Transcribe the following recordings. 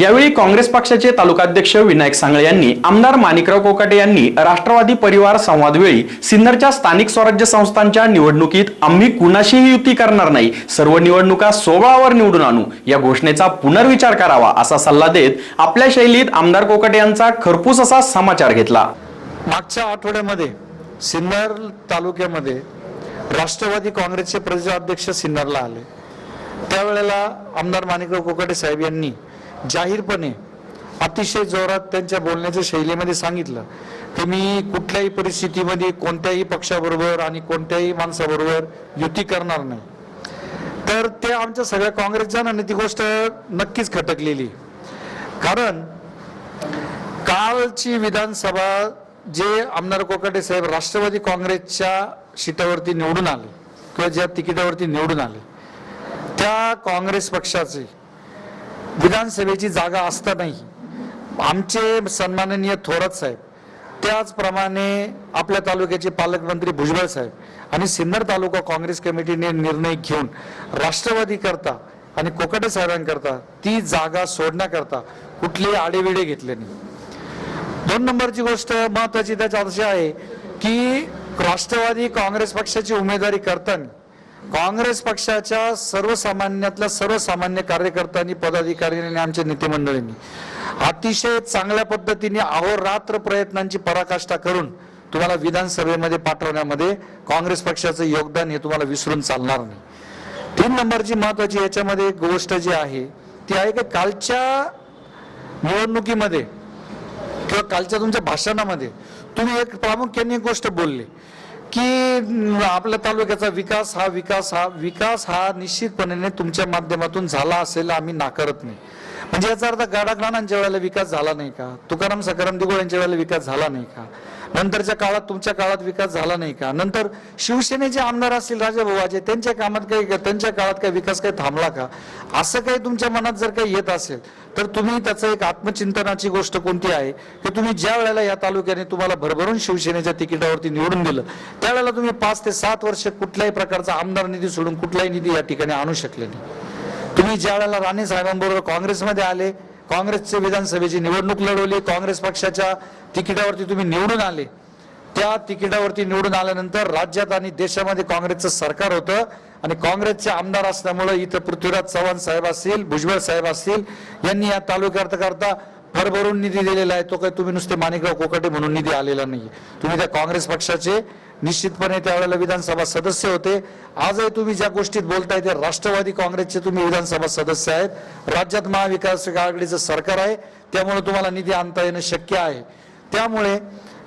यावेळी काँग्रेस पक्षाचे तालुकाध्यक्ष विनायक सांगळे यांनी आमदार माणिकराव कोकाटे यांनी राष्ट्रवादी परिवार संवादवेळी सिन्नरच्या स्थानिक स्वराज्य संस्थांच्या निवडणुकीत आम्ही कुणाशीही युती करणार नाही सर्व निवडणुका सोळावर निवडून आणू या घोषणेचा पुनर्विचार करावा असा सल्ला देत आपल्या शैलीत आमदार कोकाटे यांचा खरपूस असा समाचार घेतला. मागच्या आठवड्यामध्ये सिन्नर तालुक्यामध्ये राष्ट्रवादी काँग्रेसचे प्रदेशाध्यक्ष सिन्नरला आले. त्यावेळेला आमदार माणिकराव कोकाटे साहेब यांनी जाहीरपणे अतिशय जोरात त्यांच्या बोलण्याच्या शैलीमध्ये सांगितलं की मी कुठल्याही परिस्थितीमध्ये कोणत्याही पक्षाबरोबर आणि कोणत्याही माणसाबरोबर युती करणार नाही. तर ते आमच्या सगळ्या काँग्रेस जणांनी ती गोष्ट नक्कीच खटकलेली. कारण कालची विधानसभा जे आमदार कोकाटे साहेब राष्ट्रवादी काँग्रेसच्या सीटावरती निवडून आले किंवा ज्या तिकिटावरती निवडून आले त्या काँग्रेस पक्षाचे विधानसभेची जागा असतानाही आमचे सन्माननीय थोरात साहेब त्याचप्रमाणे आपल्या तालुक्याचे पालकमंत्री भुजबळ साहेब आणि सिन्नर तालुका काँग्रेस कमिटीने निर्णय घेऊन राष्ट्रवादी करता आणि कोकटे साहेबांकरता ती जागा सोडण्याकरता कुठलेही आडेविडे घेतले नाही. दोन नंबरची गोष्ट महत्वाची त्याच्यात अशी आहे की राष्ट्रवादी काँग्रेस पक्षाची उमेदवारी करताना काँग्रेस पक्षाच्या सर्वसामान्यातल्या सर्वसामान्य कार्यकर्त्यांनी पदाधिकाऱ्यांनी आणि आमच्या नेते मंडळींनी अतिशय चांगल्या पद्धतीने अहोरात्र प्रयत्नांची पराकाष्ठा करून तुम्हाला विधानसभेमध्ये पाठवण्यामध्ये काँग्रेस पक्षाचं योगदान हे तुम्हाला विसरून चालणार नाही. तीन नंबरची महत्वाची याच्यामध्ये एक गोष्ट जी आहे ती आहे की कालच्या निवडणुकीमध्ये किंवा कालच्या तुमच्या भाषणामध्ये तुम्ही एक प्रामुख्याने गोष्ट बोलले. की आपल्या तालुक्याचा विकास हा विकास हा विकास हा निश्चितपणे तुमच्या माध्यमातून झाला असेल आम्ही नाकारत नाही. म्हणजे याचा अर्थ गाडागणांच्या वेळेला विकास झाला नाही का? तुकाराम सकाराम दिगोळ यांच्या वेळेला विकास झाला नाही का? नंतरच्या काळात तुमच्या काळात विकास झाला नाही का? नंतर शिवसेनेचे आमदार असतील राजाभाऊचे त्यांच्या कामात काही त्यांच्या काळात काही विकास काही थांबला का? असं काही तुमच्या मनात जर काही येत असेल तर तुम्ही त्याचं एक आत्मचिंतनाची गोष्ट कोणती आहे? की तुम्ही ज्या वेळेला या तालुक्याने तुम्हाला भरभरून शिवसेनेच्या तिकिटावरती निवडून दिलं त्यावेळेला तुम्ही पाच ते सात वर्ष कुठल्याही प्रकारचा आमदार निधी सोडून कुठलाही निधी या ठिकाणी आणू शकले नाही. तुम्ही ज्या वेळेला राणे साहेबांबरोबर काँग्रेसमध्ये आले काँग्रेसचे विधानसभेची निवडणूक लढवली काँग्रेस पक्षाच्या तिकिटावरती तुम्ही निवडून आले. त्या तिकिटावरती निवडून आल्यानंतर राज्यात आणि देशामध्ये काँग्रेसचं सरकार होतं आणि काँग्रेसचे आमदार असल्यामुळे इथं पृथ्वीराज चव्हाण साहेब असतील भुजबळ साहेब असतील यांनी या तालुक्यात करता भरभरून निधी दिलेला आहे. तो काही तुम्ही नुसते माणिकराव कोकाटे म्हणून निधी आलेला नाही तुम्ही त्या काँग्रेस पक्षाचे निश्चितपणे त्यावेळेला विधानसभा सदस्य होते. आजही तुम्ही ज्या गोष्टीत बोलताय ते राष्ट्रवादी काँग्रेसचे तुम्ही विधानसभा सदस्य आहेत. राज्यात महाविकास आघाडीचं सरकार आहे. त्यामुळे तुम्हाला निधी आणता येणं शक्य आहे. त्यामुळे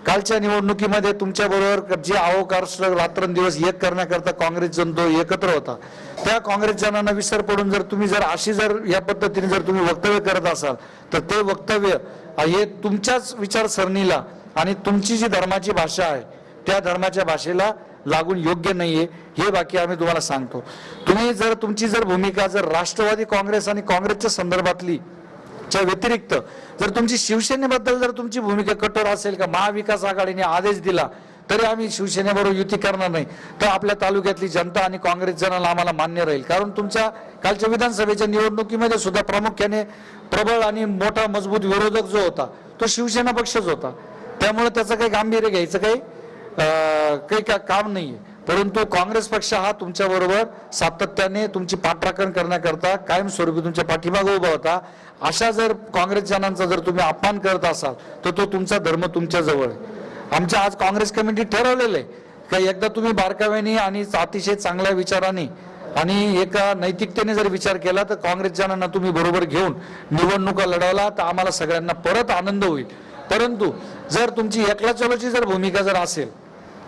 कालच्या निवडणुकीमध्ये तुमच्या बरोबर जे अवकार रात्रंदिवस एक करण्याकरता काँग्रेस जन तो एकत्र होता. त्या काँग्रेस जणांना विसर पडून जर तुम्ही जर अशी जर या पद्धतीने जर तुम्ही वक्तव्य करत असाल तर ते वक्तव्य हे तुमच्याच विचारसरणीला आणि तुमची जी धर्माची भाषा आहे त्या धर्माच्या भाषेला लागून योग्य नाहीये हे बाकी आम्ही तुम्हाला सांगतो. तुम्ही जर तुमची जर भूमिका जर राष्ट्रवादी काँग्रेस आणि काँग्रेसच्या संदर्भातली च्या व्यतिरिक्त जर तुमची शिवसेनेबद्दल जर तुमची भूमिका कठोर असेल का महाविकास आघाडीने आदेश दिला तरी आम्ही शिवसेनेबरोबर युती करणार नाही. तर आपल्या तालुक्यातली जनता आणि काँग्रेस जनाला आम्हाला मान्य राहील. कारण तुमच्या कालच्या विधानसभेच्या निवडणुकीमध्ये सुद्धा प्रामुख्याने प्रबळ आणि मोठा मजबूत विरोधक जो होता तो शिवसेना पक्षच होता. त्यामुळे त्याचं काही गांभीर्य घ्यायचं काही? काही का काम नाहीये. परंतु काँग्रेस पक्ष हा तुमच्या बरोबर सातत्याने तुमची पाठराखण करण्याकरता कायमस्वरूपी तुमच्या पाठीमागे उभा होता. अशा जर काँग्रेस जनांचा जर तुम्ही अपमान करत असाल तर तो तुमचा धर्म तुमच्या जवळ आहे. आमच्या आज काँग्रेस कमिटी ठरवलेलं आहे का एकदा तुम्ही बारकाव्याने आणि अतिशय चांगल्या विचाराने आणि एका नैतिकतेने जर विचार केला तर काँग्रेस जनांना तुम्ही बरोबर घेऊन निवडणुका लढवला तर आम्हाला सगळ्यांना परत आनंद होईल. परंतु जर तुमची एकला चलोची जर भूमिका जर असेल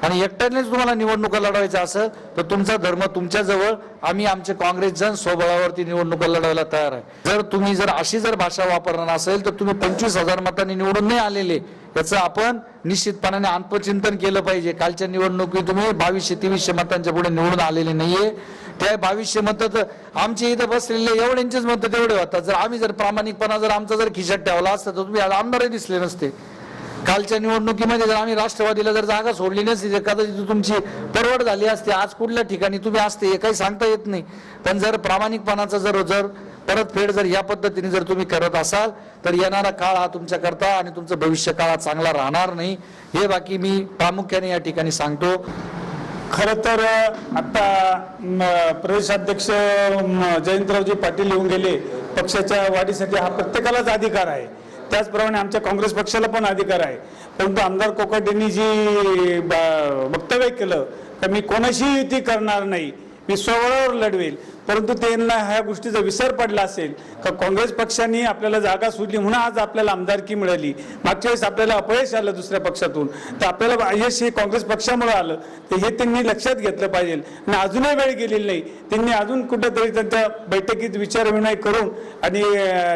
आणि एकट्यानेच तुम्हाला निवडणुका लढवायच्या असं तर तुमचा धर्म तुमच्याजवळ आम्ही आमचे काँग्रेस जन स्वबळावरती निवडणुका लढवायला तयार आहे. जर तुम्ही जर अशी जर भाषा वापरणार असेल तर तुम्ही पंचवीस हजार मतांनी निवडून नाही आलेले. याचं आपण निश्चितपणाने आत्मचिंतन केलं पाहिजे. कालच्या निवडणुकीत तुम्ही बावीसशे तेवीसशे मतांच्या पुढे निवडून आलेले नाहीये. त्या बावीसशे मतं तर आमचे इथं बसलेले एवढ्यांचेच मत तेवढे होतात. जर आम्ही जर प्रामाणिकपणा जर आमचा जर खिशात ठेवला असता तर तुम्ही आज आमदारही दिसले नसते. कालच्या निवडणुकीमध्ये जर आम्ही राष्ट्रवादीला जर जागा सोडली नसती तर कदाचित तुमची परवड झाली असते. आज कुठल्या ठिकाणी तुम्ही असते हे काही सांगता येत नाही. पण जर प्रामाणिकपणाचा जर जर परतफेड जर या पद्धतीने जर तुम्ही करत असाल तर येणारा काळ हा तुमच्याकरता आणि तुमचं भविष्य काळ हा चांगला राहणार नाही. हे बाकी मी प्रामुख्याने या ठिकाणी सांगतो. खरं तर आता प्रदेशाध्यक्ष जयंतरावजी पाटील येऊन गेले. पक्षाच्या वाढीसाठी हा प्रत्येकालाच अधिकार आहे. त्याचप्रमाणे आमच्या काँग्रेस पक्षाला पण अधिकार आहे. परंतु आमदार कोकाटेंनी जी वक्तव्य केलं तर मी कोणाशीही युती करणार नाही. मी स्वबळावर लढवेल. परंतु त्यांना ह्या गोष्टीचा विसर पडला असेल का काँग्रेस पक्षाने आपल्याला जागा सुटली म्हणून आज आपल्याला आमदारकी मिळाली? मागच्या वेळेस आपल्याला अपयश आलं दुसऱ्या पक्षातून. तर आपल्याला यश हे काँग्रेस पक्षामुळे आलं. तर हे त्यांनी लक्षात घेतलं पाहिजे. आणि अजूनही वेळ गेलेली नाही. त्यांनी अजून कुठेतरी त्यांच्या बैठकीत विचारविनय करून आणि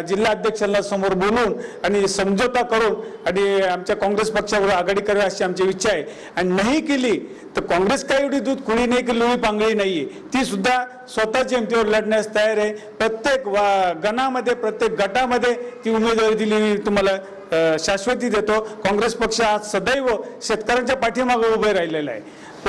जिल्हा अध्यक्षांना समोर बोलून आणि समझोता करून आणि आमच्या काँग्रेस पक्षावर आघाडी करावी अशी आमची इच्छा आहे. आणि नाही केली तर काँग्रेस काय एवढी दूध कुणी नाही की लोळी पांगळी नाहीये. ती सुद्धा स्वतःचे किमतीवर लढण्यास तयार आहे. प्रत्येक वा- गणामध्ये प्रत्येक गटामध्ये ती उमेदवारी दिली मी तुम्हाला शाश्वती देतो. काँग्रेस पक्ष आज सदैव शेतकऱ्यांच्या पाठीमागे उभे राहिलेला आहे.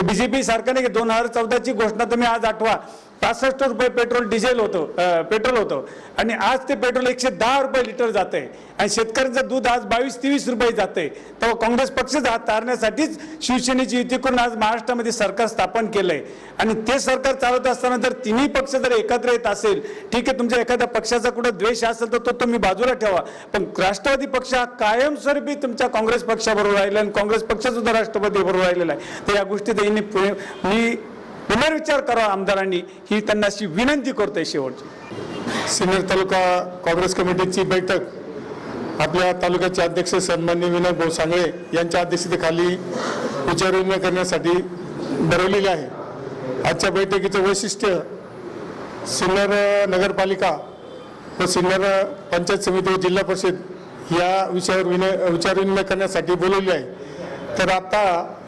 बी जे पी सारखं नाही की दोन हजार चौदाची घोषणा तुम्ही आज आठवा. पासष्ट रुपये पेट्रोल डिझेल होतं पेट्रोल होतं. आणि आज ते पेट्रोल एकशे दहा रुपये लिटर जात आहे आणि शेतकऱ्यांचं दूध आज बावीस तेवीस रुपये जात आहे तेव्हा काँग्रेस पक्षच हात तारण्यासाठीच शिवसेनेची युती करून आज महाराष्ट्रामध्ये सरकार स्थापन केलं आहे आणि ते सरकार चालवत असताना जर तिन्ही पक्ष जर एकत्र येत असेल ठीक आहे तुमच्या एखाद्या पक्षाचा कुठं द्वेष असेल तर तो तुम्ही बाजूला ठेवा. पण राष्ट्रवादी पक्ष हा कायमस्वरूपी तुमच्या काँग्रेस पक्षाबरोबर राहिला आणि काँग्रेस पक्षसुद्धा राष्ट्रपती बरोबर राहिलेला आहे. तर या गोष्टी त्यांनी मी पुनर्विचार करावा आमदारांनी. ही त्यांना अशी विनंती करतोय शेवटची. सिन्नर तालुका काँग्रेस कमिटीची बैठक. आपल्या तालुक्याचे अध्यक्ष सन्मान्य विनय भाऊ सांगळे यांच्या अध्यक्षतेखाली विचारविनिमय करण्यासाठी भरवलेली आहे. आजच्या बैठकीचं वैशिष्ट्य सिन्नर नगरपालिका व सिन्नर पंचायत समिती व जिल्हा परिषद या विषयावर विनय विचारविनिमय करण्यासाठी बोलवली आहे. तर आता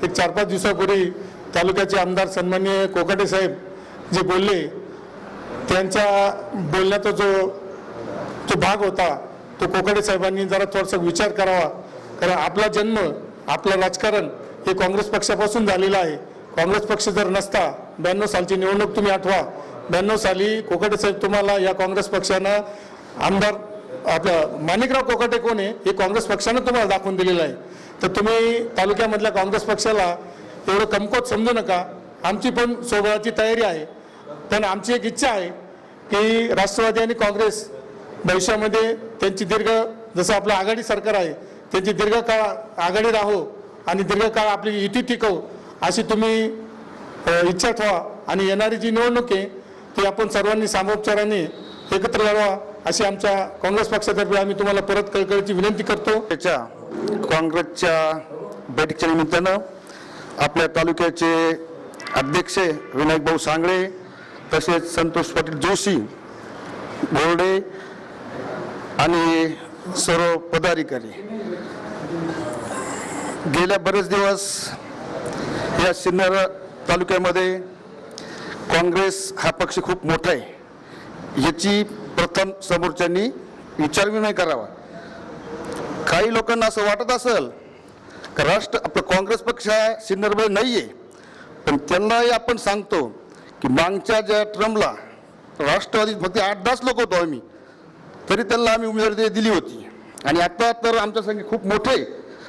एक चार पाच दिवसापूर्वी तालुक्याचे आमदार सन्मान्य कोकाटे साहेब जे बोलले त्यांच्या बोलण्याचा जो जो भाग होता तो कोकाटे साहेबांनी जरा थोडासा विचार करावा. कारण आपला जन्म आपलं राजकारण हे काँग्रेस पक्षापासून झालेलं आहे. काँग्रेस पक्ष जर नसता ब्याण्णव सालची निवडणूक तुम्ही आठवा. ब्याण्णव साली कोकाटे साहेब तुम्हाला या काँग्रेस पक्षानं आमदार आपलं माणिकराव कोकाटे कोण आहे हे काँग्रेस पक्षानं तुम्हाला दाखवून दिलेलं आहे. तर तुम्ही तालुक्यामधल्या काँग्रेस पक्षाला एवढं कमकोत समजू नका. आमची पण सोबळाची तयारी आहे. पण आमची एक इच्छा आहे की राष्ट्रवादी आणि काँग्रेस भविष्यामध्ये त्यांची दीर्घ जसं आपलं आघाडी सरकार आहे त्यांची दीर्घकाळ आघाडी राहो आणि दीर्घकाळ आपली युती टिकवू अशी तुम्ही इच्छा ठेवा. आणि येणारी जी निवडणूक आहे ती आपण सर्वांनी सामोपचाराने एकत्र लढवा अशी आमच्या काँग्रेस पक्षातर्फे आम्ही तुम्हाला परत कळकळीची विनंती करतो. त्याच्या काँग्रेसच्या बैठकीच्या निमित्तानं आपल्या तालुक्याचे अध्यक्ष विनायक भाऊ सांगळे तसेच संतोष पाटील जोशी बोर्डे आणि सर्व पदाधिकारी. गेल्या बरेच दिवस या सिन्नर तालुक्यामध्ये काँग्रेस हा पक्ष खूप मोठा आहे. याची प्रथम समोरच्यांनी विचारविनय करावा. काही लोकांना असं वाटत असेल का राष्ट्र आपलं काँग्रेस पक्ष हा सिन्नरमध्ये नाही आहे पण त्यांनाही आपण सांगतो की मागच्या ज्या ट्रमला राष्ट्रवादीत फक्त आठ दहाच लोक होतो आम्ही तरी त्यांना आम्ही उमेदवारी दिली होती. आणि आता तर आमच्या संख्या खूप मोठे आहे.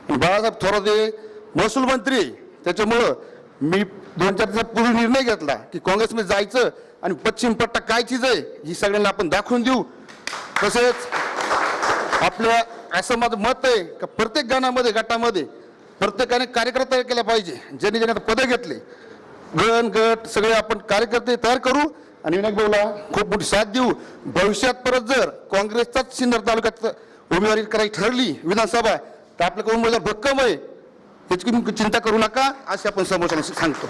बाळासाहेब थोरात हे महसूल मंत्री आहे. त्याच्यामुळं मी दोन चार दिवसापूर्वी निर्णय घेतला की काँग्रेसमध्ये जायचं आणि पश्चिम पट्टा काय चीज आहे ही सगळ्यांना आपण दाखवून देऊ. तसेच आपल्या असं माझं मत आहे का प्रत्येक गणामध्ये गटामध्ये प्रत्येकाने कार्यकर्ता तयार केला पाहिजे. ज्यांनी ज्यांनी पदं घेतले. गण गट सगळे आपण कार्यकर्ते तयार करू आणि विनायक भाऊला खूप मोठी साथ देऊ. भविष्यात परत जर काँग्रेसचाच सिन्नर तालुक्यात उमेदवारी करायची ठरली विधानसभा तर आपल्याकडे उमेदवार भक्कम आहे याची तुम्ही चिंता करू नका असे आपण समोर सांगतो.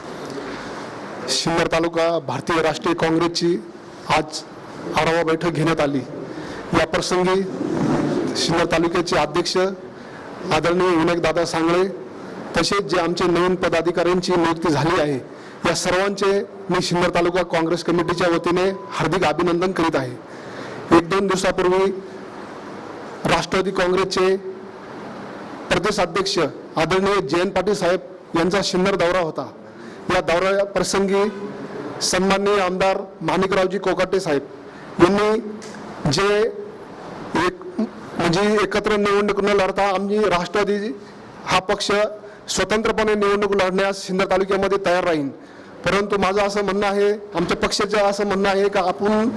सिन्नर तालुका भारतीय राष्ट्रीय काँग्रेसची आज आढावा बैठक घेण्यात आली. या प्रसंगी सिन्नर तालुक्याचे अध्यक्ष आदरणीय विनायकदादा सांगळे तसेच जे आमचे नवीन पदाधिकाऱ्यांची नियुक्ती झाली आहे या सर्वांचे मी सिन्नर तालुका काँग्रेस कमिटीच्या वतीने हार्दिक अभिनंदन करीत आहे. एक दोन दिवसापूर्वी राष्ट्रवादी काँग्रेसचे प्रदेश अध्यक्ष आदरणीय जयंत पाटील साहेब यांचा सिन्नर दौरा होता. या दौऱ्या प्रसंगी सन्माननीय आमदार माणिकरावजी कोकाटे साहेब यांनी जे एक जी एकत्र निवडणूक न लढता आम्ही राष्ट्रवादी हा पक्ष स्वतंत्रपणे निवडणूक लढण्यास सिन्नर तालुक्यामध्ये तयार राहीन. परंतु माझं असं म्हणणं आहे आमच्या पक्षाचं असं म्हणणं आहे का आपण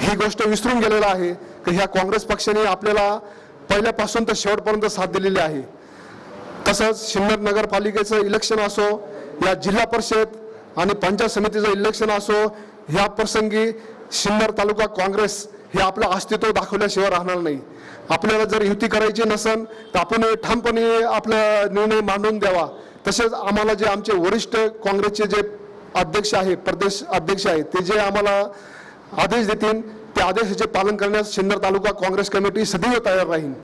ही गोष्ट विसरून गेलेलं आहे की ह्या काँग्रेस पक्षाने आपल्याला पहिल्यापासून तर शेवटपर्यंत साथ दिलेली आहे. तसंच सिन्नर नगरपालिकेचं इलेक्शन असो या जिल्हा परिषद आणि पंचायत समितीचं इलेक्शन असो ह्या प्रसंगी सिन्नर तालुका काँग्रेस हे आपलं अस्तित्व दाखवल्याशिवाय राहणार नाही. आपल्याला जर युती करायची नसेल तर आपण ठामपणे आपला निर्णय मांडून द्यावा. तसेच आम्हाला जे आमचे वरिष्ठ काँग्रेसचे जे अध्यक्ष आहे प्रदेश अध्यक्ष आहेत ते जे आम्हाला आदेश देतील त्या आदेशाचे पालन करण्यास सिन्नर तालुका काँग्रेस कमिटी सदैव तयार राहील.